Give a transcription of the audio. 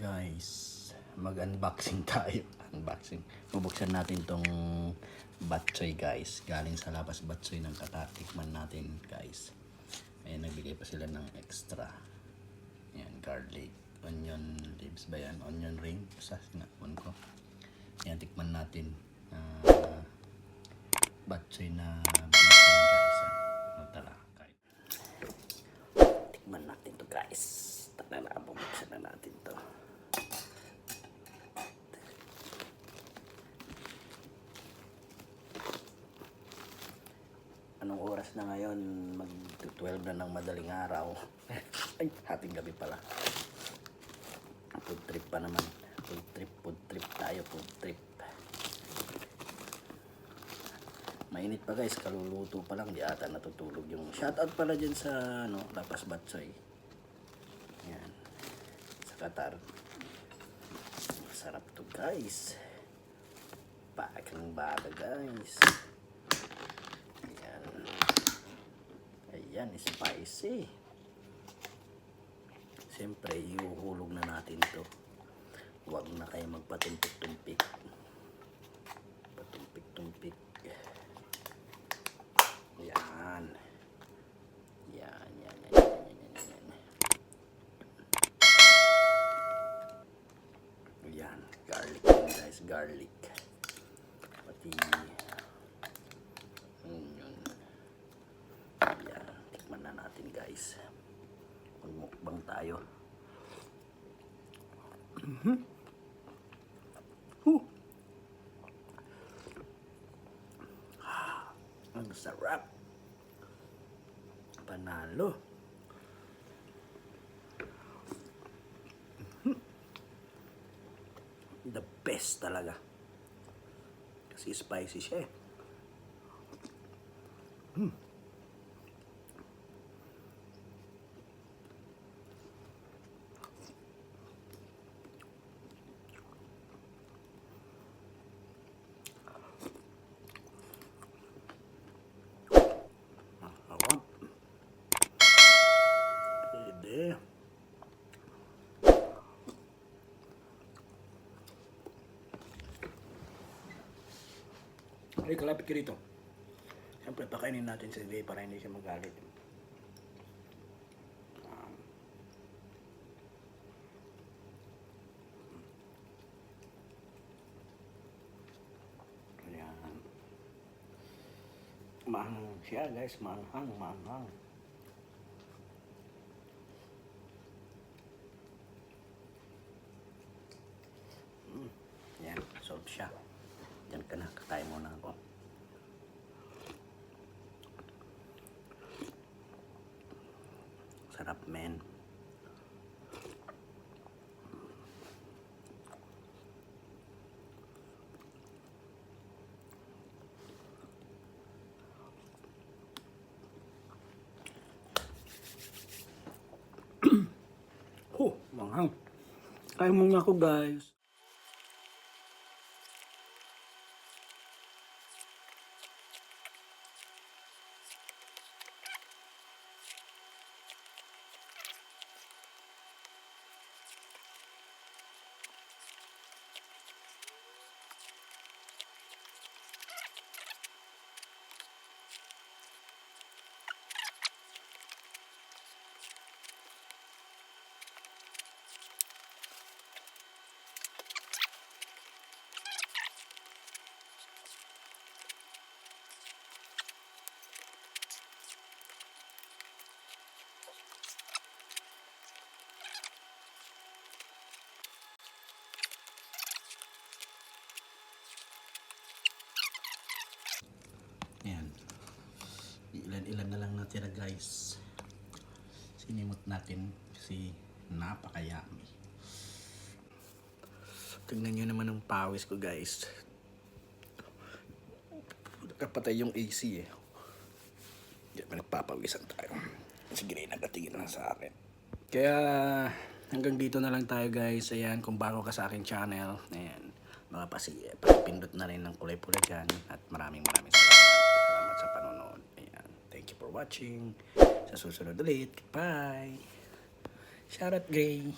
guys, mag-unboxing tayo. Unboxing. Bubuksan natin tong batsoy guys. Galing sa labas batsoy ng Qatar. Tikman natin guys. Ayan, nagbigay pa sila ng extra. Ayan, garlic. Onion leaves ba yan? Onion ring. Basta sinakon ko. Ayan, tikman natin. Ah, batsoy na bacon guys. Ah, tara. Tikman natin to guys. Tara na, bubuksan na natin to. Anong oras na ngayon? Mag-12 na ng madaling araw. Ay, hating gabi pala. Food trip pa naman. Food trip, food trip tayo, food trip. Mainit pa guys, kaluluto pa lang, di ata natutulog yung shoutout pala dyan sa ano, Lapas Batsoy. Yan. Sa Qatar. Masarap to guys. Pakang baga guys. Ayan. Ayan, spicy. Siyempre, iuhulog na natin to. Huwag na kayo magpatumpik-tumpik. Patumpik-tumpik. Yan. Yan, yan, yan, yan, yan, yan, yan. Yan, garlic yan guys, garlic. Pati onion. Natin guys. Magmukbang tayo. Mhm. Huh. Ang sarap. Panalo. Mhm. The best talaga. Kasi spicy siya eh. Ay, kalapit ka rito. Siyempre, pakainin natin si Day para hindi siya magalit. Um, Ayan. Maanghang siya guys, maanghang, maanghang. Mm, yan, solve siya. Yan ka na, kakain muna ako. Sarap men. Oh, manghang. Kaya muna ako guys. Yan. Ilan-ilan na lang natira guys. Sinimot natin si napakayami. Tingnan nyo naman ang pawis ko guys. Nakapatay yung AC eh. Diyan pa nagpapawisan tayo. Sige rin, nagatingin lang sa akin. Kaya hanggang dito na lang tayo guys. Ayan, kung bago ka sa aking channel. Ayan, mga pasi, pindot na rin ng kulay-pula dyan. At maraming maraming salamat. Ayan, you for watching. Sa susunod ulit. Bye! Shout out Gray!